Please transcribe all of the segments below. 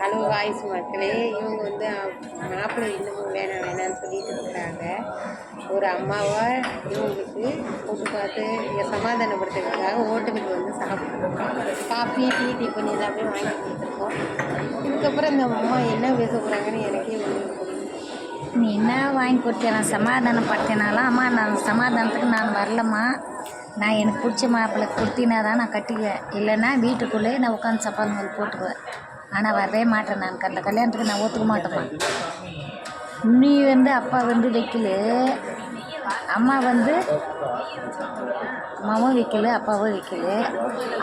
Hello voice மக்களே இவங்க வந்து மாப்பிள்ளை இன்னமும் வேணாம் வேணாம்னு சொல்லிட்டு இருக்கிறாங்க. ஒரு அம்மாவை இவங்களுக்கு போட்டு பார்த்து இங்கே சமாதானப்படுத்துறதுக்காக ஹோட்டலுக்கு வந்து சாப்பிட்றோம். காஃபி டீ டிஃபன் எல்லாமே வாங்கி கொடுத்துருக்கோம். இதுக்கப்புறம் இந்த அம்மா என்ன பேச போகிறாங்கன்னு எனக்கே ஒன்று நீ என்ன வாங்கி கொடுத்தேன் நான் சமாதானப்படுத்தினாலும் அம்மா நான் சமாதானத்துக்கு நான் வரலம்மா. நான் எனக்கு பிடிச்ச மாப்பிள்ளை கொடுத்தினா தான் நான் கட்டிக்குவேன். இல்லைன்னா வீட்டுக்குள்ளேயே நான் உட்காந்து சப்பாத்தி போட்டுக்குவேன். ஆனால் வரவே மாட்டேன் நான். அந்த கல்யாணத்துக்கு நான் ஒத்துக்க மாட்டேன் நீ வந்து அப்பா வந்து வைக்கல. அம்மா வந்து அம்மாவும் வைக்கல அப்பாவும் வைக்கல.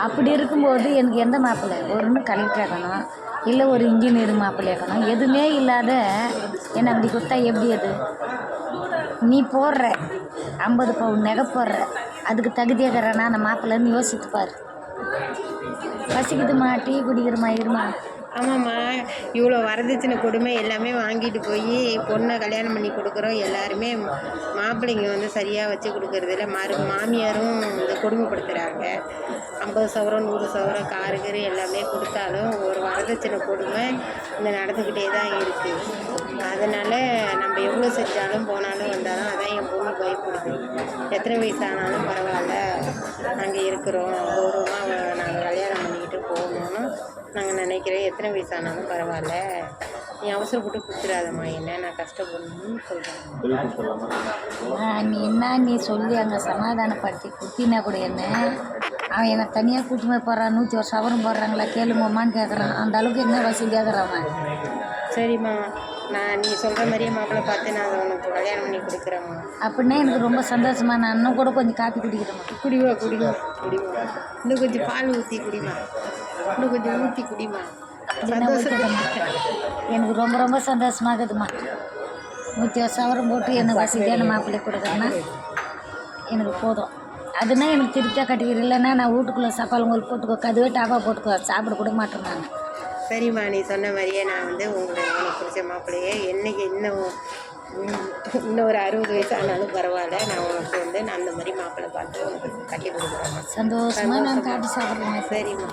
அப்படி இருக்கும்போது எனக்கு எந்த மாப்பிள்ளை? ஒன்று கலெக்டர் ஆகணும் இல்லை ஒரு இன்ஜினியர் மாப்பிள்ளை ஆகணும். எதுவுமே இல்லாத என்னை அப்படி கொடுத்தா எப்படி அது? நீ போடுற ஐம்பது பவுன் நகை போடுற அதுக்கு தகுதியாகிறனா அந்த மாப்பிள்ளைன்னு யோசித்துப்பார் பசிக்குதுமா டீ குடிக்கிறமா இருமா ஆமாம்மா. இவ்வளோ வரதட்சணை கொடுமை எல்லாமே வாங்கிட்டு போய் பொண்ணை கல்யாணம் பண்ணி கொடுக்குறோம். எல்லாருமே மாப்பிள்ளைங்க வந்து சரியாக வச்சு கொடுக்குறதில்ல மறு மாமியாரும் இந்த கொடுமைப்படுத்துகிறாங்க ஐம்பது சவரம் நூறு சவரம் காரு கீரு எல்லாமே கொடுத்தாலும் ஒரு வரதட்சணை கொடுமை இந்த நடந்துக்கிட்டே தான் இருக்குது அதனால் நம்ம எவ்வளோ செஞ்சாலும் போனாலும் வந்தாலும் அதான் என் பொண்ணு பயப்படுது எத்தனை வயசானாலும் பரவாயில்ல. நாங்கள் இருக்கிறோம் கௌரவமாக நாங்கள் நினைக்கிறோம் எத்தனை வயசானாலும் பரவாயில்ல. நீ அவசரப்பட்டு கொடுத்துடாதம்மா என்ன நான் கஷ்டப்படணும்னு சொல்கிறேன் ஆ, நீ என்ன நீ சொல்லி அங்கே சமாதானப்படுத்தி குத்தினா கூட என்ன? அவன் என்னை தனியாக கூட்டு போய் போகிறான் நூற்றி ஒரு சவரம் போடுறாங்களா? கேளுமான்னு கேட்குறான் அந்த அளவுக்கு என்ன வசதியாகிறான் அவன்? சரிம்மா நான் நீ சொல்கிற மாதிரியே மாப்பிள்ளை பார்த்து நான் உனக்கு கல்யாணம் பண்ணி கொடுக்குறேம்மா. அப்படின்னா எனக்கு ரொம்ப சந்தோஷமா நான் இன்னும் கூட கொஞ்சம் காப்பி குடிக்கிறேம்மா. குடிமா குடிமா குடிமா இன்னும் கொஞ்சம் பால் ஊற்றி குடிமா. இன்னும் கொஞ்சம் ஊற்றி குடிமா. எனக்கு ரொம்ப ரொம்ப சந்தோஷமாகுதும்மா. நூற்றி சவரம் போட்டு எனக்கு வசதியான மாப்பிள்ளை கொடுக்குறேன்னா எனக்கு போதும். அதுனா எனக்கு திருப்தியாக கட்டிக்கிறேன் இல்லைன்னா நான் வீட்டுக்குள்ளே சப்பால் உங்களுக்கு போட்டுக்கோ கதுவே டாப்பா போட்டுக்கோ சாப்பிட கூட மாட்டேன் நான் சரிம்மா நீ சொன்ன மாதிரியே நான் வந்து உங்களை உனக்கு பிடிச்ச மாப்பிள்ளையே என்னைக்கு இன்னும் ஒரு அறுபது வயசு ஆனாலும் பரவாயில்ல. நான் உனக்கு வந்து நான் அந்த மாதிரி மாப்பிள்ளை பார்த்து உனக்கு கட்டி கொடுக்குறேம்மா சந்தோஷமாக நான் காட்டி சாப்பிட்றேன். சரிம்மா.